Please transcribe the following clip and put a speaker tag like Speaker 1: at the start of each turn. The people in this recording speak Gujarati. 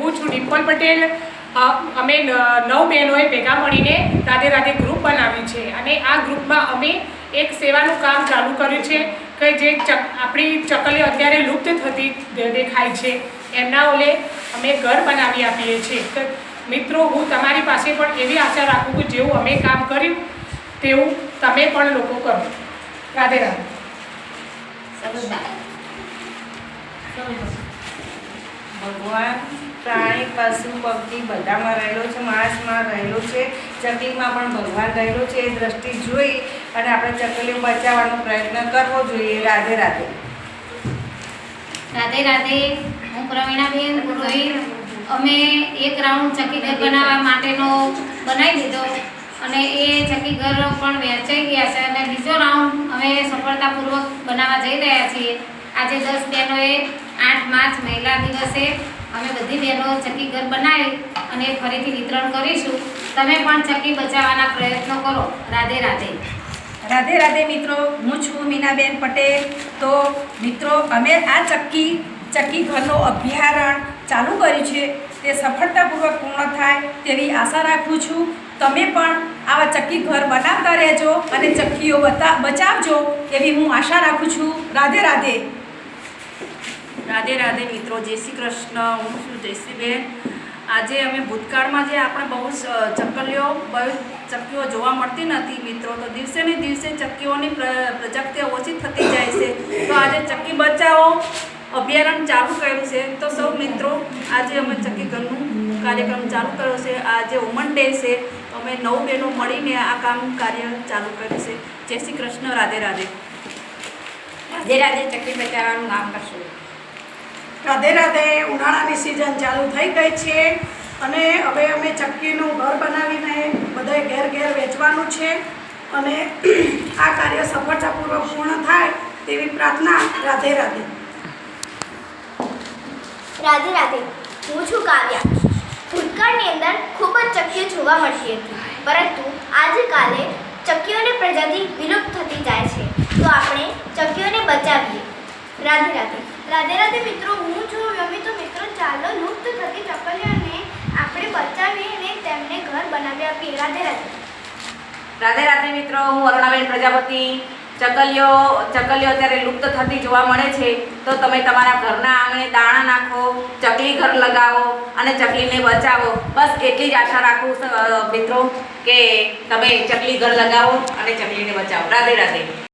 Speaker 1: હું છું ડિમ્પલ પટેલ. અમે નવ બહેનોએ ભેગા મળીને રાધે રાધે ગ્રુપ બનાવ્યું છે અને આ ગ્રુપમાં અમે એક સેવાનું કામ ચાલુ કર્યું છે કે જે ચક, આપણી ચકલી અત્યારે લુપ્ત થતી દેખાય છે. એમના ઓલે અમે ઘર બનાવી આપીએ છીએ. મિત્રો, હું તમારી પાસે પણ એવી આશા રાખું કે જેવું અમે કામ કર્યું, તેવું તમે પણ લોકો કરો. રાધે રાધે.
Speaker 2: ભગવાન પ્રાણી, પશુ, પક્ષી બધામાં રહેલો છે માણસમાં રહેલો છે ચકલીમાં પણ ભગવાન રહેલો છે, એ દ્રષ્ટિ જોઈ અને આપણે ચકલીઓ બચાવવાનો પ્રયત્ન કરવો જોઈએ રાધે રાધે.
Speaker 3: રાધે રાધે, હું પ્રવીણાબેન પુરોહિત અમે એક રાઉન્ડ ચકી ઘર બનાવવા માટેનો બનાવી દીધો અને એ ચકી ઘર પણ વેચાઈ ગયા છે અને બીજો રાઉન્ડ અમે સફળતાપૂર્વક બનાવવા જઈ રહ્યા છીએ. આજે દસ બહેનોએ આઠ માર્ચ મહિલા દિવસે અમે બધી બહેનો ચકી ઘર બનાવી અને ફરીથી વિતરણ કરીશું. તમે પણ ચકી બચાવવાના પ્રયત્નો કરો. રાધે રાધે.
Speaker 4: રાધે રાધે મિત્રો, હું છું મીનાબેન પટેલ. તો મિત્રો, અમે આ ચક્કી ચક્કી ઘરનો અભ્યારણ ચાલુ કર્યું છે. તે સફળતાપૂર્વક પૂર્ણ થાય તેવી આશા રાખું છું. તમે પણ આવા ચક્કી ઘર બનાવતા રહેજો અને ચક્કીઓ બતા, બચાવજો એવી હું આશા રાખું છું. રાધે રાધે.
Speaker 5: રાધે રાધે મિત્રો, જય શ્રી કૃષ્ણ. હું છું જયશ્રીબેન. આજે અમે ભૂતકાળમાં જે આપણે બહુ ચકલીઓ, બહુ ચક્કીઓ જોવા મળતી નથી મિત્રો, તો દિવસે ને દિવસે ચક્કીઓની પ્ર- ઓછી થતી જાય છે. તો આજે ચક્કી બચાવો અભિયાન ચાલુ કર્યું છે. તો સૌ મિત્રો, આજે અમે ચક્કી ઘરનું કાર્યક્રમ ચાલુ કર્યો છે. આજે વુમન ડે છે. અમે નવ બહેનો મળીને આ કામ કાર્ય ચાલુ કર્યું છે. જય શ્રી કૃષ્ણ. રાધે રાધે.
Speaker 4: રાધે રાધે ચક્કી બચાવવાનું કામ કરશું.
Speaker 6: રાધે રાધે ઉનાળાની સિઝન ચાલુ થઈ ગઈ છે અને હવે અમે ચક્કીનું ઘર બનાવીને બધાએ ઘેર ઘેર વેચવાનું છે અને આ કાર્ય સફળતાપૂર્વક પૂર્ણ થાય તેવી પ્રાર્થના રાધે રાધે.
Speaker 7: રાધે રાધે, હું છું કાવ્યા. ભૂતકાળની અંદર ખૂબ જ ચક્કી જોવા મળતી હતી, પરંતુ આજકાલે ચક્કીઓની પ્રજાતિ વિલુપ્ત થતી જાય છે તો આપણે ચક્કીઓને બચાવીએ રાધે રાધે. રાધે રાધે મિત્રો, હું છું રમી તો મિત્રો, ચાલો લુપ્ત થતી ચક્કલીઓને આપણે બચાવીએ અને તેમને ઘર બનાવી આપીએ. રાધે રાધે.
Speaker 2: રાધે રાધે મિત્રો, હું અરુણાબેન પ્રજાપતિ. ચકલીઓ ચકલીઓ અત્યારે લુપ્ત થતી જોવા મળે છે. તો તમે તમારા ઘરના આંગણે દાણા નાખો, ચકલી ઘર લગાવો અને ચકલીને બચાવો. બસ એટલી જ આશા રાખું મિત્રો, કે તમે ચકલી ઘર લગાવો અને ચકલીને બચાવો. રાધે રાધે.